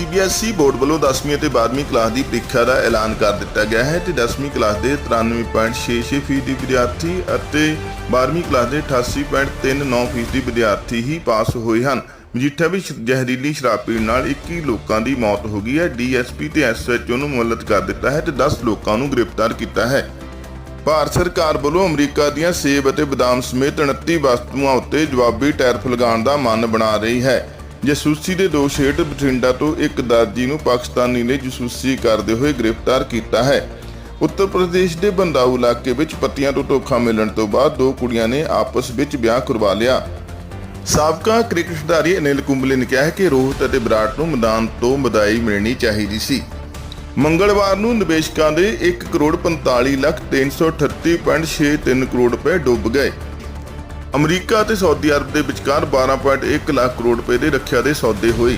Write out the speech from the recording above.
CBSE board ਵੱਲੋਂ 10ਵੀਂ ਅਤੇ 12ਵੀਂ ਕਲਾਸ ਦੀ ਪ੍ਰੀਖਿਆ ਦਾ ਐਲਾਨ ਕਰ ਦਿੱਤਾ ਗਿਆ ਹੈ ਤੇ 10ਵੀਂ ਕਲਾਸ ਦੇ 93.66% ਫੀਸਦੀ ਵਿਦਿਆਰਥੀ ਅਤੇ 12ਵੀਂ ਕਲਾਸ ਦੇ 88.39% ਫੀਸਦੀ ਵਿਦਿਆਰਥੀ ਹੀ ਪਾਸ ਹੋਏ ਹਨ। ਮਜੀਠਾ ਵਿੱਚ ਜ਼ਹਿਰੀਲੀ ਸ਼ਰਾਬ ਪੀਣ ਨਾਲ 21 ਲੋਕਾਂ ਦੀ ਮੌਤ ਹੋ ਗਈ ਹੈ। ਡੀਐਸਪੀ ਤੇ ਐਸਐਚਓ ਨੂੰ ਮੁਅੱਤਲ ਕਰ ਦਿੱਤਾ ਹੈ ਤੇ 10 ਲੋਕਾਂ ਨੂੰ ਗ੍ਰਿਫਤਾਰ ਕੀਤਾ ਹੈ। ਭਾਰਤ ਸਰਕਾਰ ਵੱਲੋਂ ਅਮਰੀਕਾ ਦੀਆਂ ਸੇਬ ਅਤੇ ਬਦਾਮ ਸਮੇਤ 29 ਵਸਤੂਆਂ ਉੱਤੇ ਜਵਾਬੀ ਟੈਰਫ ਲਗਾਉਣ ਦਾ ਮਨ ਬਣਾ ਰਹੀ ਹੈ। ਜਸੂਸੀ ਦੇ ਦੋਸ਼ ਹੇਠ ਬਠਿੰਡਾ ਤੋਂ ਇੱਕ ਦਰਜੀ ਨੂੰ ਪਾਕਿਸਤਾਨੀ ਨੇ ਜਸੂਸੀ ਕਰਦੇ ਹੋਏ ਗ੍ਰਿਫਤਾਰ ਕੀਤਾ ਹੈ। ਉੱਤਰ ਪ੍ਰਦੇਸ਼ ਦੇ ਬੰਦਾਊ ਇਲਾਕੇ ਵਿੱਚ ਪਤੀਆਂ ਤੋਂ ਧੋਖਾ ਮਿਲਣ ਤੋਂ ਬਾਅਦ ਦੋ ਕੁੜੀਆਂ ਨੇ ਆਪਸ ਵਿੱਚ ਵਿਆਹ ਕਰਵਾ ਲਿਆ। ਸਾਬਕਾ ਕ੍ਰਿਕਟ ਖਿਡਾਰੀ ਅਨਿਲ ਕੁੰਬਲੇ ਨੇ ਕਿਹਾ ਹੈ ਕਿ ਰੋਹਿਤ ਅਤੇ ਵਿਰਾਟ ਨੂੰ ਮੈਦਾਨ ਤੋਂ ਵਧਾਈ ਮਿਲਣੀ ਚਾਹੀਦੀ ਸੀ। ਮੰਗਲਵਾਰ ਨੂੰ ਨਿਵੇਸ਼ਕਾਂ ਦੇ 1 ਕਰੋੜ 45 ਲੱਖ 338.63 ਕਰੋੜ ਰੁਪਏ ਡੁੱਬ ਗਏ। ਅਮਰੀਕਾ ਅਤੇ ਸਾਊਦੀ ਅਰਬ ਦੇ ਵਿਚਕਾਰ 12.1 ਲੱਖ ਕਰੋੜ ਰੁਪਏ ਦੇ ਰੱਖਿਆ ਦੇ ਸੌਦੇ ਹੋਏ।